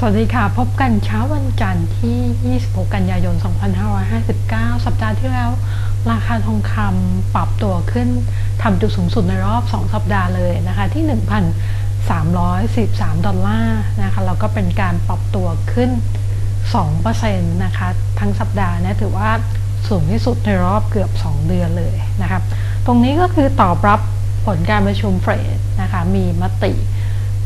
สวัสดีค่ะ พบกันเช้าวันจันทร์ที่ 26 กันยายน 2559 สัปดาห์ที่แล้ว ราคาทองคำปรับตัวขึ้นทำจุดสูงสุดในรอบ 2 สัปดาห์เลยนะคะ ที่ 1,343ดอลลาร์นะคะแล้วก็เป็นการปรับตัวขึ้น 2%นะคะ ทั้งสัปดาห์นี้ถือว่าสูงที่สุดในรอบเกือบ 2 เดือนเลยนะคะตรงนี้ก็คือตอบรับผลการประชุมเฟดนะคะ มีมติ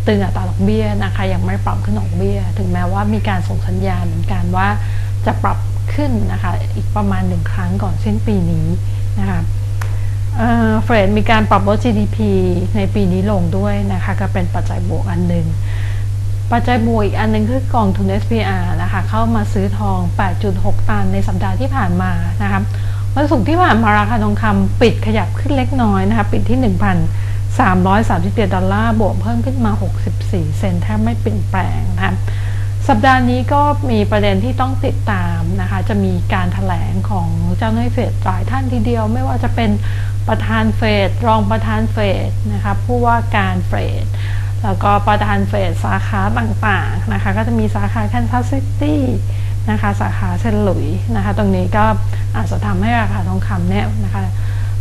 ตึงอัตราดอกเบี้ยนะคะยังไม่ปรับขึ้นดอกเบี้ย ถึงแม้ว่ามีการส่งสัญญาณเหมือนกันว่าจะปรับขึ้นนะคะอีกประมาณหนึ่งครั้งก่อนสิ้นปีนี้นะคะเฟรดมีการปรับลด GDP ในปีนี้ลงด้วยนะคะก็เป็นปัจจัยบวกอันหนึ่งปัจจัยบวกอีกอันหนึ่งคือกองทุน SPR นะคะเข้ามาซื้อทอง 8.6 ตันในสัปดาห์ที่ผ่านมานะคะวันศุกร์ที่ผ่านมาราคาทองคำปิดขยับขึ้นเล็กน้อยนะคะปิดที่ 1,000 337 ดอลลาร์บวกเพิ่มขึ้นมา 64 เซนแทบไม่เปลี่ยนแปลงนะคะสัปดาห์นี้ก็มีประเด็นที่ต้องติดตามนะคะ จะมีการถแถลงของเจ้าหน้าที่เฟดหลายท่านทีเดียว ไม่ว่าจะเป็นประธานเฟดรองประธานเฟดนะคะผู้ว่าการเฟดแล้วก็ประธานเฟดสาขาต่างๆนะคะ ก็จะมีสาขาแคนซัสซิตี้นะคะ สาขาเซนหลุยนะคะ ตรงนี้ก็อาจจะทำให้ราคาทองคำเนี่ยนะคะ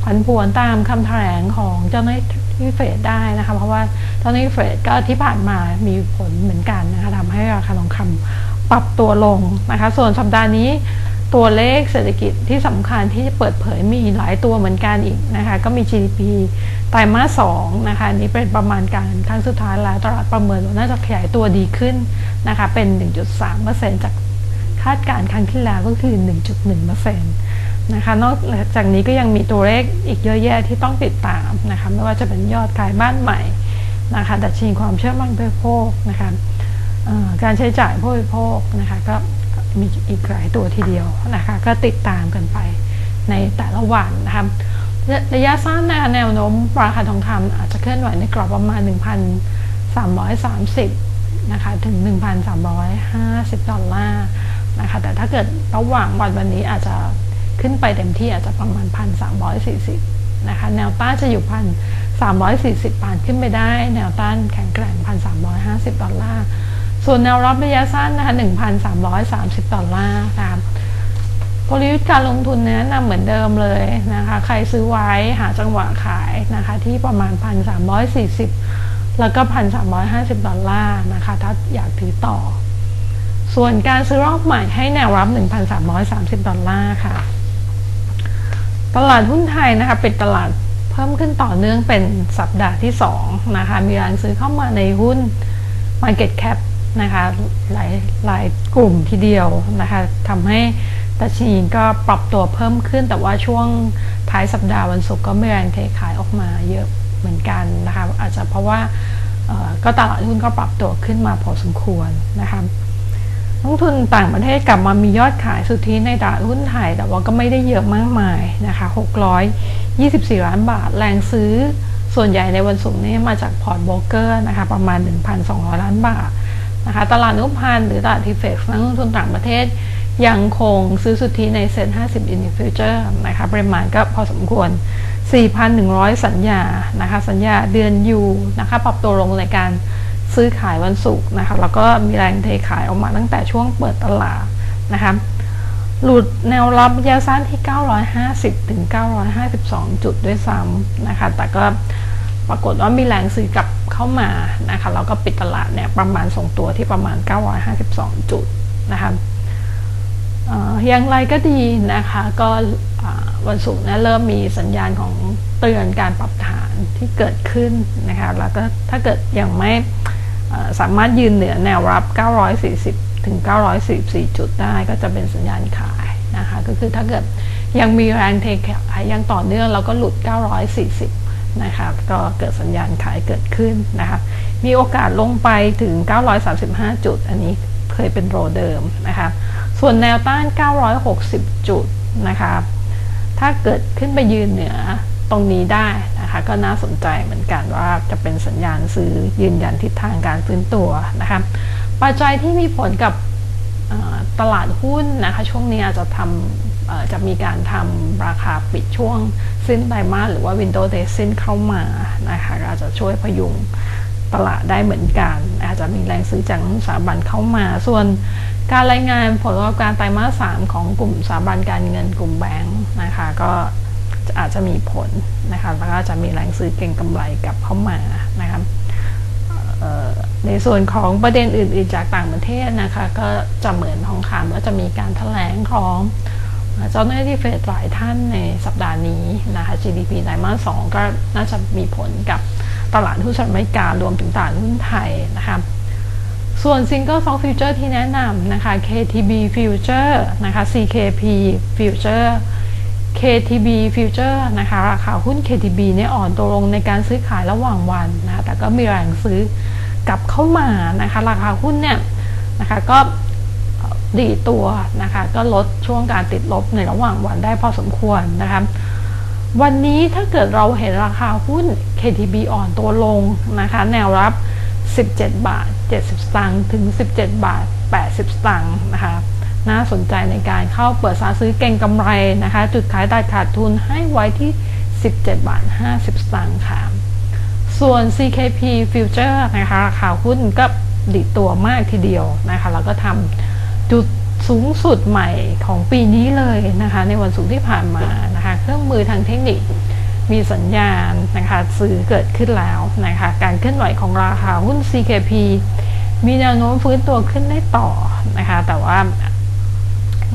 ผันผวนตามคำแถลงของเจ้าหน้าที่เฟดได้นะคะเพราะว่าเจ้าหน้าที่เฟดก็ที่ผ่านมามีผลเหมือนกันนะคะทำให้ราคาทองคำปรับตัวลงนะคะ ส่วนสัปดาห์นี้ตัวเลขเศรษฐกิจที่สำคัญที่จะเปิดเผยมีหลายตัวเหมือนกันอีกนะคะ ก็มี GDP ไตรมาสสองนะคะนี้เป็นประมาณการครั้งสุดท้ายแล้วตลาดประเมินว่าน่าจะขยายตัวดีขึ้นนะคะ เป็น 1.3%จากคาดการณ์ครั้งที่แล้วก็คือ 1.1%น นะคะนอกจากนี้ก็ยังมีตัวเลขอีกเยอะแยะที่ต้องติดตามนะคะไม่ว่าจะเป็นยอดขายบ้านใหม่นะคะดัชนีความเชื่อมั่นผู้บริโภคนะคะการใช้จ่ายผู้บริโภคนะคะก็มีอีกหลายตัวทีเดียวนะคะก็ติดตามกันไปในแต่ละวันนะคะระยะสั้นแนวโน้มราคาทองคำอาจจะเคลื่อนไหวในกรอบประมาณ 1,330นะคะถึง 1,350 ดอลลาร์นะคะแต่ถ้าเกิดระหว่างวันวันนี้อาจจะ ขึ้นไปเต็มที่อาจจะประมาณ1,340นะคะแนวต้านจะอยู่พัน340ผ่านขึ้นไปได้ แนวต้านแข็งแกร่ง1,350ดอลลาร์ส่วนแนวรับระยะสั้นนะคะ1,330ดอลลาร์นะคะกลยุทธ์การลงทุนแนะนำเหมือนเดิมเลยนะคะ ใครซื้อไว้หาจังหวะขายนะคะ ที่ประมาณ 1,340 แล้วก็ 1,350 ดอลลาร์นะคะ ถ้าอยากถือต่อ ส่วนการซื้อรอบใหม่ให้แนวรับ 1,330 ดอลลาร์ค่ะ ตลาดหุ้นไทยนะคะเป็นตลาดเพิ่มขึ้นต่อเนื่องเป็นสัปดาห์ที่2นะคะมีแรงซื้อเข้ามาในหุ้น Market Cap นะคะหลายหลายกลุ่มทีเดียวนะคะทำให้ดัชนีก็ปรับตัวเพิ่มขึ้น แต่ว่าช่วงท้ายสัปดาห์วันศุกร์ก็มีแรงเทขายออกมาเยอะเหมือนกันนะคะอาจจะเพราะว่าก็ตลาดหุ้นก็ปรับตัวขึ้นมาพอสมควรนะคะ นักทุนต่างประเทศกลับมามียอดขายสุทธิในตลาดหุ้นไทย แต่ว่าก็ไม่ได้เยอะมากมายนะคะ624 ล้านบาท แรงซื้อส่วนใหญ่ในวันศุกร์นี้มาจากพอร์ตโบรกเกอร์นะคะประมาณ 1,200 ล้านบาทนะคะตลาดนุพันธ์หรือตลาดทีเฟกนักลงทุนต่างประเทศยังคงซื้อสุทธิในเซ็น50 in the future นะคะปริมาณก็พอสมควร 4,100 สัญญานะคะสัญญาเดือนยูนะคะปรับตัวลงในการ ซื้อขายวันศุกร์นะคะแล้วก็มีแรงเทขายออกมาตั้งแต่ช่วงเปิดตลาดนะคะหลุดแนวรับระยะสั้นที่ 950 ถึง 952 จุดด้วยซ้ำนะคะ แต่ก็ปรากฏว่ามีแรงซื้อกลับเข้ามานะคะ แล้วก็ปิดตลาดเนี่ยประมาณส่งตัวที่ประมาณ 952 จุดนะคะอย่างไรก็ดีนะคะ ก็วันศุกร์นะเริ่มมีสัญญาณของเตือนการปรับฐานที่เกิดขึ้นนะคะ แล้วก็ถ้าเกิดยังไม่ สามารถยืนเหนือแนวรับ 940 ถึง 944 จุดได้ก็จะเป็นสัญญาณขายนะคะ ก็คือถ้าเกิดยังมีแรงเทขายยังต่อเนื่องแล้วก็หลุด 940 นะคะ ก็เกิดสัญญาณขายเกิดขึ้นนะคะ มีโอกาสลงไปถึง 935 จุด อันนี้เคยเป็นโรเดิมนะคะ ส่วนแนวต้าน 960 จุดนะคะ ถ้าเกิดขึ้นไปยืนเหนือตรงนี้ได้ นะคะ ก็น่าสนใจเหมือนกันว่าจะเป็นสัญญาณซื้อยืนยันทิศทางการฟื้นตัวนะคะ ปัจจัยที่มีผลกับตลาดหุ้นนะคะช่วงนี้อาจจะทำจะมีการทำราคาปิดช่วงสิ้นไตรมาสหรือว่า Windows Day สิ้นเข้ามานะคะอาจจะช่วยพยุงตลาดได้เหมือนกัน อาจจะมีแรงซื้อจากสถาบันเข้ามา ส่วนการรายงานผลประกอบการไตรมาสสามของกลุ่มสถาบันการเงินกลุ่มแบงค์นะคะก็ อาจจะมีผลนะคะแล้วก็จะมีแรงซื้อเก็งกำไรกลับเข้ามานะครับในส่วนของประเด็นอื่น ๆ จากต่างประเทศนะคะก็จะเหมือนทองคำว่าจะมีการแถลงของเจ้าหน้าที่เฟดหลายท่านในสัปดาห์นี้นะคะ GDP ไตรมาสสองก็น่าจะมีผลกับตลาดหุ้นสหรัฐอเมริการวมถึงตลาดหุ้นไทยนะคะส่วน Single Stock Future ที่แนะนำนะคะ KTB Future นะคะ CKP Future KTB Future นะคะราคาหุ้น KTB เนี่ยอ่อนตัวลงในการซื้อขายระหว่างวันนะคะแต่ก็มีแรงซื้อกลับเข้ามานะคะ ราคาหุ้นเนี่ยนะคะก็ดีตัวนะคะก็ลดช่วงการติดลบในระหว่างวันได้พอสมควรนะคะวันนี้ถ้าเกิดเราเห็นราคาหุ้น KTB อ่อนตัวลงนะคะ แนวรับ 17 บาท 70 สตางค์ถึง 17 บาท 80 สตางค์นะคะ น่าสนใจในการเข้าเปิดสาซื้อเก่งกำไรนะคะ จุดขายตัดขาดทุนให้ไว้ที่ 17 บาท 50 สตางค์ค่ะ ส่วน CKP Future นะคะราคาหุ้นก็ดีดตัวมากทีเดียวนะคะ แล้วก็ทำจุดสูงสุดใหม่ของปีนี้เลยนะคะ ในวันศุกร์ที่ผ่านมานะคะ เครื่องมือทางเทคนิคมีสัญญาณนะคะซื้อเกิดขึ้นแล้วนะคะ การเคลื่อนไหวของราคาหุ้น CKP มีแนวโน้มฟื้นตัวขึ้นได้ต่อนะคะ แต่ว่า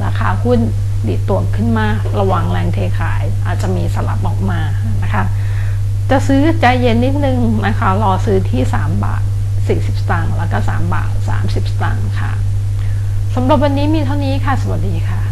ราคาหุ้นดีดตัวขึ้นมาระวังแรงเทขายอาจจะมีสลับออกมานะคะ จะซื้อใจเย็นนิดนึงนะคะ รอซื้อที่ 3 บาท 40 สตางค์แล้วก็ 3 บาท 30 สตางค์ค่ะสำหรับวันนี้มีเท่านี้ค่ะ สวัสดีค่ะ